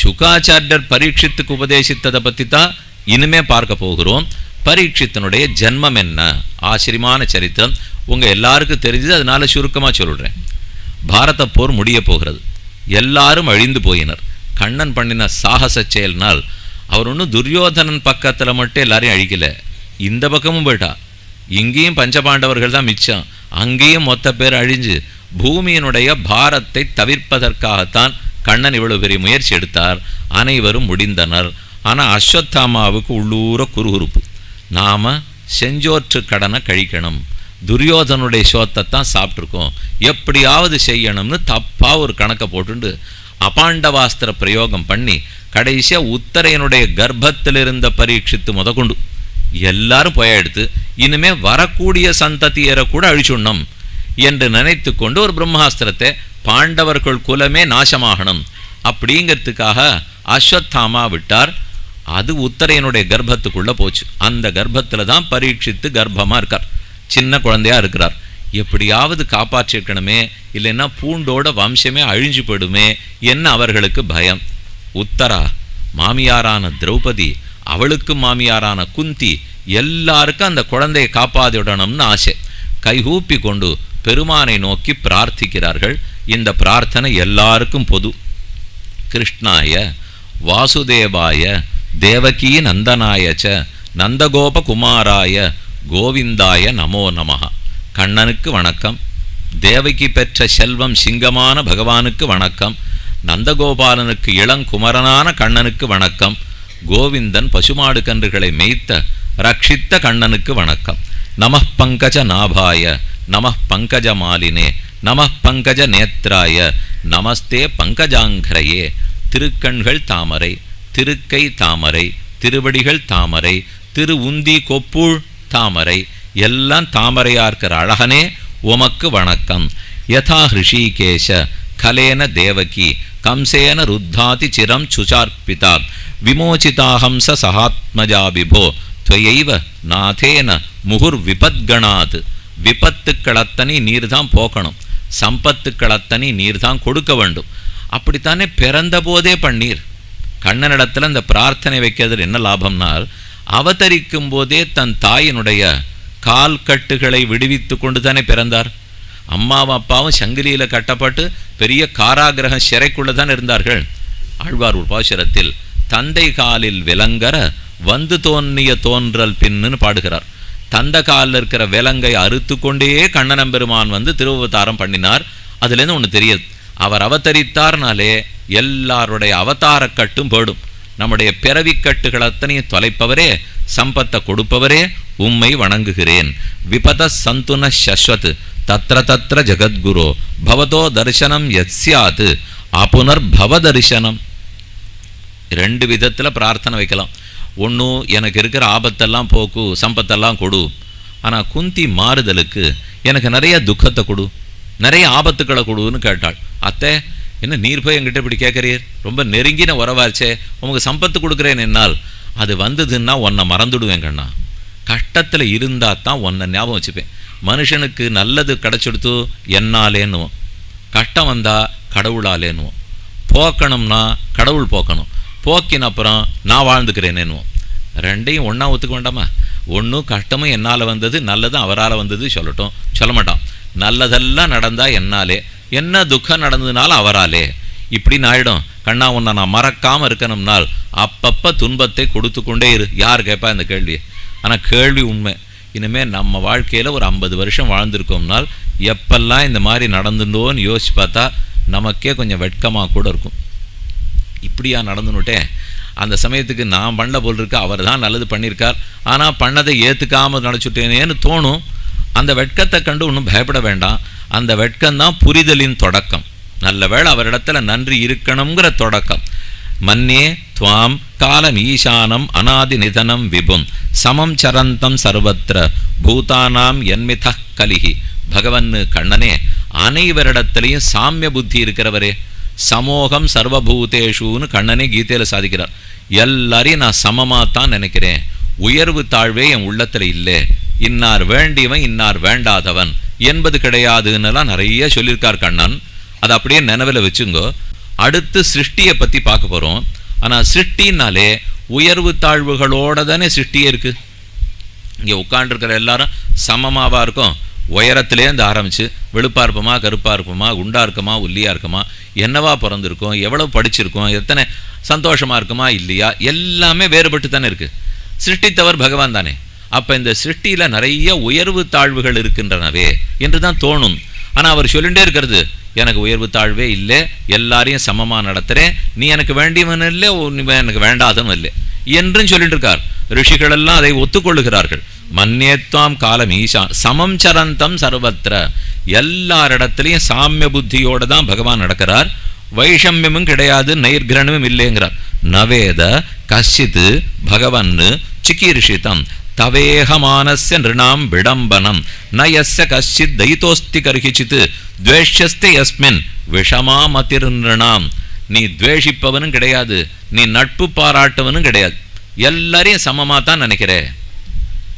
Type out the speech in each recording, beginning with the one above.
சுகாச்சாரியர் பரீட்சித்துக்கு உபதேசித்ததை பற்றி தான் இனிமே பார்க்க போகிறோம். பரீட்சித்தனுடைய ஜென்மம் என்ன? ஆச்சரியமான சரித்திரம். உங்கள் எல்லாருக்கும் தெரிஞ்சது அதனால சுருக்கமாக சொல்கிறேன் பாரத போர் முடிய போகிறது. எல்லாரும் அழிந்து போயினர். கண்ணன் பண்ணின சாகச செயல்னால் அவர் ஒன்றும் துரியோதனன் பக்கத்தில் மட்டும் எல்லாரையும் அழிக்கல. இந்த பக்கமும் போயிட்டா. இங்கேயும் பஞ்சபாண்டவர்கள் தான் மிச்சம். அங்கேயும் மொத்த பேர் அழிஞ்சு பூமியினுடைய பாரத்தை தவிர்ப்பதற்காகத்தான் கண்ணன் இவ்வளவு பெரிய முயற்சி எடுத்தார். அனைவரும் முடிந்தனர். ஆனால் அஸ்வத்தாமாவுக்கு உள்ளூர குறுகுறுப்பு. நாம செஞ்சோற்று கடனை கழிக்கணும். துரியோதனுடைய சோத்தை தான் சாப்பிட்ருக்கோம் எப்படியாவது செய்யணும்னு தப்பாக ஒரு கணக்கை போட்டுண்டு அபாண்டவாஸ்திர பிரயோகம் பண்ணி கடைசியா உத்தரையனுடைய கர்ப்பத்தில் இருந்த பரீட்சித்து முதற்கொண்டு எல்லாரும் போயாடுத்து இனிமே வரக்கூடிய சந்ததியரை கூட அழிச்சுடணும் என்று நினைத்து கொண்டு ஒரு பிரம்மாஸ்திரத்தை பாண்டவர்கள் குலமே நாசமாகணும். அப்படிங்கிறதுக்காக அஸ்வத்தாமா விட்டார். அது உத்தரையனுடைய கர்ப்பத்துக்குள்ள போச்சு. அந்த கர்ப்பத்தில் தான் பரீட்சித்து கர்ப்பமா இருக்கார். சின்ன குழந்தையா இருக்கிறார். எப்படியாவது காப்பாற்றிருக்கணுமே இல்லைன்னா பூண்டோட வம்சமே அழிஞ்சு போயிடுமே என்ன அவர்களுக்கு பயம்? உத்தரா மாமியாரான திரௌபதி அவளுக்கு மாமியாரான குந்தி எல்லாருக்கும் அந்த குழந்தையை காப்பாதிடணும்னு ஆசை. கைகூப்பி கொண்டு பெருமானை நோக்கி பிரார்த்திக்கிறார்கள். இந்த பிரார்த்தனை எல்லாருக்கும் பொது. கிருஷ்ணாய வாசுதேவாய தேவகீ நந்தனாய ச நந்தகோபகுமாராய கோவிந்தாய நமோ நமகா கண்ணனுக்கு வணக்கம். தேவகி பெற்ற செல்வம் சிங்கமான பகவானுக்கு வணக்கம். நந்தகோபாலனுக்கு இளங்குமரனான கண்ணனுக்கு வணக்கம். கோவிந்தன் பசுமாடு கன்றுகளை மேய்த்த ரட்சித்த கண்ணனுக்கு வணக்கம். நம பங்கஜ நாபாய நம பங்கஜ மாலினே நம பங்கஜ நேத்ராய. நமஸ்தே பங்கஜாங்கரையே. திருக்கண்கள் தாமரை திருக்கை தாமரை திருவடிகள் தாமரை திரு உந்தி கொப்புள் தாமரை எல்லாம் தாமரையா இருக்கிற அழகனே உமக்கு வணக்கம். யதா ஹிருஷிகேஷ கலேன தேவகி கம்சேன ருத்தாதி சிரம் சுச்சார்ப்பிதா விமோச்சிதாஹம்ச சகாத்மஜா விபோ துவையைவ நாதேன முகுர் விபத்கணாத். விபத்துக்கள் அத்தனை நீர் தான் போக்கணும் சம்பத்துக்கள் அத்தனை நீர் தான் கொடுக்க வேண்டும். அப்படித்தானே பிறந்த போதே பண்ணீர் கண்ணனிடத்துல அந்த பிரார்த்தனை வைக்கிறதுல என்ன லாபம்னால் அவதரிக்கும் போதே தன் தாயினுடைய கால் கட்டுகளை விடுவித்து கொண்டு தானே பிறந்தார். அம்மாவும் அப்பாவும் சங்கிலியில் கட்டப்பட்டு பெரிய காராகிரக சிறைக்குள்ளே தான் இருந்தார்கள். ஆழ்வார் உபாசுரத்தில் தந்தை காலில் விலங்கர வந்து தோன்றிய தோன்றல் பின்னுன்னு பாடுகிறார். தந்த காலில் இருக்கிற விலங்கை அறுத்து கொண்டே கண்ணனம்பெருமான் வந்து திருவவதாரம் பண்ணினார். அதுலேருந்து ஒன்று தெரியுது. அவர் அவதரித்தார்னாலே எல்லாருடைய அவதார கட்டும் போடும். நம்முடைய பிறவி கட்டுகள் அத்தனையும் தொலைப்பவரே சம்பத்தை கொடுப்பவரே உம்மை வணங்குகிறேன். விபத சந்துன சஸ்வத் தத்ர தத்ர ஜகத்குரு பவதோ தரிசனம் யத்யாத் அப்புனர் பவ தரிசனம். ரெண்டு விதத்தில் பிரார்த்தனை வைக்கலாம். ஒன்றும் எனக்கு இருக்கிற ஆபத்தெல்லாம் போக்கு சம்பத்தெல்லாம் கொடு. ஆனால் குந்தி மாறுதலுக்கு எனக்கு நிறைய துக்கத்தை கொடு. நிறைய ஆபத்துக்களை கொடுன்னு கேட்டாள். அத்தை என்ன நீர் போய் என்கிட்ட இப்படி கேட்குறீர் ரொம்ப நெருங்கின உறவாச்சே. உங்களுக்கு சம்பத்து கொடுக்குறேன் என்னால். அது வந்ததுன்னா உன்னை மறந்துடுவேன் கண்ணா. கஷ்டத்தில் இருந்தால் தான் உன்னை ஞாபகம் வச்சுப்பேன். மனுஷனுக்கு நல்லது கிடச்சிடுத்து என்னாலேன்னுவோம். கஷ்டம் வந்தால் கடவுளாலேன்னுவோம். போக்கணும்னா கடவுள் போக்கணும். போக்கின் அப்புறம் நான் வாழ்ந்துக்கிறேனேன்னுவோம். ரெண்டையும் ஒன்றா ஒத்துக்க வேண்டாமா? ஒன்றும் கஷ்டமும் என்னால் வந்தது நல்லதும் அவரால் வந்தது சொல்லட்டும். சொல்ல மாட்டான். நல்லதெல்லாம் நடந்தால் என்னாலே என்ன துக்கம் நடந்ததுனாலும் அவராலே. இப்படின்னு ஆகிடும் கண்ணா உன்னை நான் மறக்காமல் இருக்கணும்னால் அப்பப்போ துன்பத்தை கொடுத்து கொண்டே இரு. யார் கேட்பா இந்த கேள்வியை? ஆனால் கேள்வி உண்மை. இனிமேல் நம்ம வாழ்க்கையில் ஒரு ஐம்பது வருஷம் வாழ்ந்திருக்கோம்னால் எப்பெல்லாம் இந்த மாதிரி நடந்துட்டோன்னு யோசிச்சு பார்த்தா நமக்கே கொஞ்சம் வெட்கமாக கூட இருக்கும். இப்படியா நடந்துனுட்டே அந்த சமயத்துக்கு நான் பண்ண போல் இருக்க அவர் தான் நல்லது பண்ணியிருக்கார் ஆனால் பண்ணதை ஏற்றுக்காமல் நினச்சுட்டேனேன்னு தோணும். அந்த வெட்கத்தை கண்டு ஒன்றும் பயப்பட வேண்டாம். அந்த வெட்கம்தான் புரிதலின் தொடக்கம். நல்ல வேளை அவரிடத்துல நன்றி இருக்கணுங்கிற தொடக்கம். மன்னே துவாம் காலம் ஈசானம் அநாதி நிதனம் விபும். சமம் சரந்தம் சர்வத்திர பூதானாம் என்மித கலிகி. பகவன்னு கண்ணனே அனைவரிடத்திலையும் சாமிய புத்தி இருக்கிறவரே. சமோகம் சர்வபூதேஷுன்னு கண்ணனே கீதையில் சாதிக்கிறார். எல்லாரையும் நான் சமமாக தான் நினைக்கிறேன். உயர்வு தாழ்வே என் உள்ளத்தில் இல்லை. இன்னார் வேண்டியவன் இன்னார் வேண்டாதவன். என்பது கிடையாதுன்னெல்லாம் நிறைய சொல்லியிருக்கார் கண்ணன். அதை அப்படியே நினைவில் வச்சுங்கோ. அடுத்து சிருஷ்டியை பற்றி பார்க்க போகிறோம் ஆனால் சிருஷ்டின்னாலே உயர்வு தாழ்வுகளோட தானே சிருஷ்டியே இருக்குது இங்கே உட்காண்டிருக்கிற எல்லாரும் சமமாவா இருக்கும். உயரத்துலேருந்து ஆரம்பித்து வெளுப்பாக இருப்போமா கருப்பாக இருப்போமா குண்டா இருக்குமா ஒல்லியாக இருக்குமா என்னவா பிறந்திருக்கோம் எவ்வளோ படிச்சிருக்கோம் எத்தனை சந்தோஷமாக இருக்குமா இல்லையா எல்லாமே வேறுபட்டு தானே இருக்குது சிருஷ்டித்தவர் பகவான் தானே. அப்போ இந்த சிருஷ்டியில் நிறைய உயர்வு தாழ்வுகள் இருக்கின்றனவே என்று தான் தோணும். ஆனால் அவர் சொல்லிகிட்டே இருக்கிறது எனக்கு உயர்வு தாழ்வே இல்லை எல்லாரையும் சமமாக நடத்துகிறேன் நீ எனக்கு வேண்டியவன் இல்லை நீ எனக்கு வேண்டாதவன் இல்லை என்றும் சொல்லிட்டு இருக்கார். ரிஷிகளெல்லாம் அதை ஒத்துக்கொள்ளுகிறார்கள். மன்னேத்வாம் காலம் ஈஷா. சமம் சரந்தம் சர்வத்திர. எல்லாரிடத்துலையும் சாமிய புத்தியோட தான் பகவான் நடக்கிறார். வைஷமியமும் கிடையாது நைர்கிரணமும் இல்லைங்கிறார். நவேத கஷித்து பகவன் சிகீர்ஷிதம் தவேகமானஸ்ய நிருணாம் விடம்பனம். ந எஸ்ய கஷ்டித் தைத்தோஸ்தி கர்ஹிச்சித் துவேஷ்யஸ்தே யஸ்மின் விஷமா மதிர்நிருணாம் நீ துவேஷிப்பவனும் கிடையாது நீ நட்பு பாராட்டவனும் கிடையாது. எல்லாரையும் சமமாக தான் நினைக்கிறேன்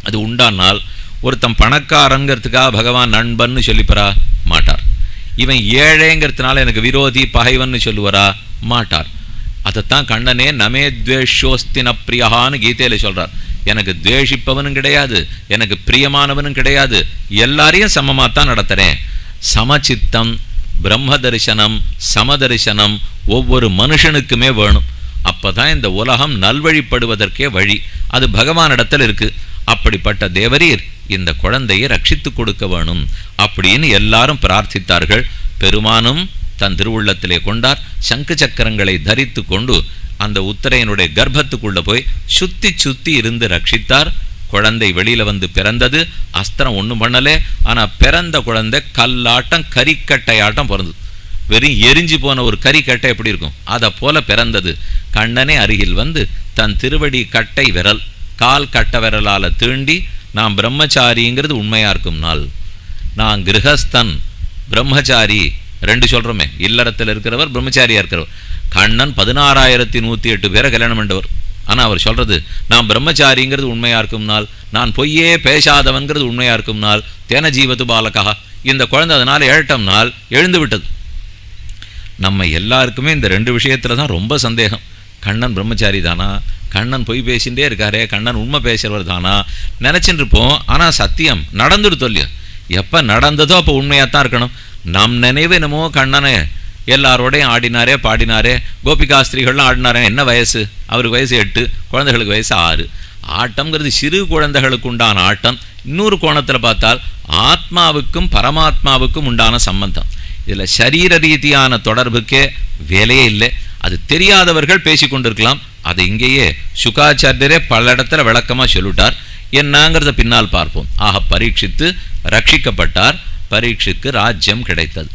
அது உண்டானால் ஒருத்தன் பணக்காரங்கிறதுக்காக பகவான் நண்பன்னு சொல்லிப்பரா? மாட்டார். இவன் ஏழைங்கிறதுனால எனக்கு விரோதி பகைவன்னு சொல்லுவாரா? மாட்டார். அதைத்தான் கண்ணனே நமே துவேஷோஸ்தின பிரியகான்னு கீதையில சொல்கிறார் எனக்கு துவேஷிப்பவனும் கிடையாது எனக்கு பிரியமானவனும் கிடையாது. எல்லாரையும் சமமாக தான் நடத்துகிறேன் சமச்சித்தம் பிரம்ம தரிசனம் சமதரிசனம் ஒவ்வொரு மனுஷனுக்குமே வேணும். அப்பதான் இந்த உலகம் நல்வழிப்படுவதற்கே வழி. அது பகவானிடத்தில் இருக்கு. அப்படிப்பட்ட தேவரீர் இந்த குழந்தையை ரட்சித்து கொடுக்க வேணும் அப்படின்னு எல்லாரும் பிரார்த்தித்தார்கள். பெருமானும் தன் திருவுள்ளத்திலே கொண்டார். சங்கு சக்கரங்களை தரித்து கொண்டு அந்த உத்தரையனுடைய கர்ப்பத்துக்குள்ள போய் சுத்தி சுத்தி இருந்து ரட்சித்தார். குழந்தை வெளியில வந்து பிறந்தது. அஸ்திரம் ஒன்றும் பண்ணலே. ஆனா பிறந்த குழந்தை கல்லாட்டம் கறிக்கட்டையாட்டம் பிறந்தது. வெறும் எரிஞ்சு போன ஒரு கறிக்கட்டை எப்படி இருக்கும்? அதை போல பிறந்தது. கண்ணனே அருகில் வந்து தன் திருவடி கட்டை விரல். கால் கட்ட விரலால தீண்டி நான் பிரம்மச்சாரிங்கிறது உண்மையாக இருக்கும் நாள். நான் கிரகஸ்தன் பிரம்மச்சாரி ரெண்டு சொல்கிறோமே இல்லறத்தில் இருக்கிறவர் பிரம்மச்சாரியாக இருக்கிறவர். கண்ணன் பதினாறாயிரத்தி நூற்றி எட்டு பேரை கல்யாணம் பண்ணவர். ஆனால் அவர் சொல்றது நான் பிரம்மச்சாரிங்கிறது உண்மையாக இருக்கும் நாள் நான் பொய்யே பேசாதவன்கிறது உண்மையாக இருக்கும் நாள் தேன ஜீவத்து பாலகா இந்த குழந்தை அதனால் ஏழட்டம் நாள் எழுந்து விட்டது. நம்ம எல்லாருக்குமே இந்த ரெண்டு விஷயத்துல தான் ரொம்ப சந்தேகம். கண்ணன் பிரம்மச்சாரி தானா? கண்ணன் பொய் பேசிகிட்டே இருக்காரே கண்ணன் உண்மை பேசுறவர் தானா? நினச்சின்னு இருப்போம் ஆனால் சத்தியம் நடந்துடுத்து இல்லையோ எப்போ நடந்ததோ அப்போ உண்மையாக தான் இருக்கணும். நம் நினைவு என்னமோ கண்ணனை எல்லாரோடையும் ஆடினாரே பாடினாரே கோபிகாஸ்திரிகள்லாம் ஆடினாரே என்ன வயசு? அவருக்கு வயசு எட்டு குழந்தைகளுக்கு வயசு ஆறு. ஆட்டம்ங்கிறது சிறு குழந்தைகளுக்கு உண்டான ஆட்டம். இன்னொரு கோணத்தில் பார்த்தால் ஆத்மாவுக்கும் பரமாத்மாவுக்கும் உண்டான சம்பந்தம். இதில் சரீர ரீதியான தொடர்புக்கே வேலையே இல்லை. அது தெரியாதவர்கள் பேசிக்கொண்டிருக்கலாம் அதை இங்கேயே சுகாச்சாரியரே பல இடத்துல விளக்கமாக சொல்லிட்டார். என்னங்கிறத பின்னால் பார்ப்போம். ஆக பரீட்சித்து ரட்சிக்கப்பட்டார். பரீட்சிக்கு ராஜ்யம் கிடைத்தது.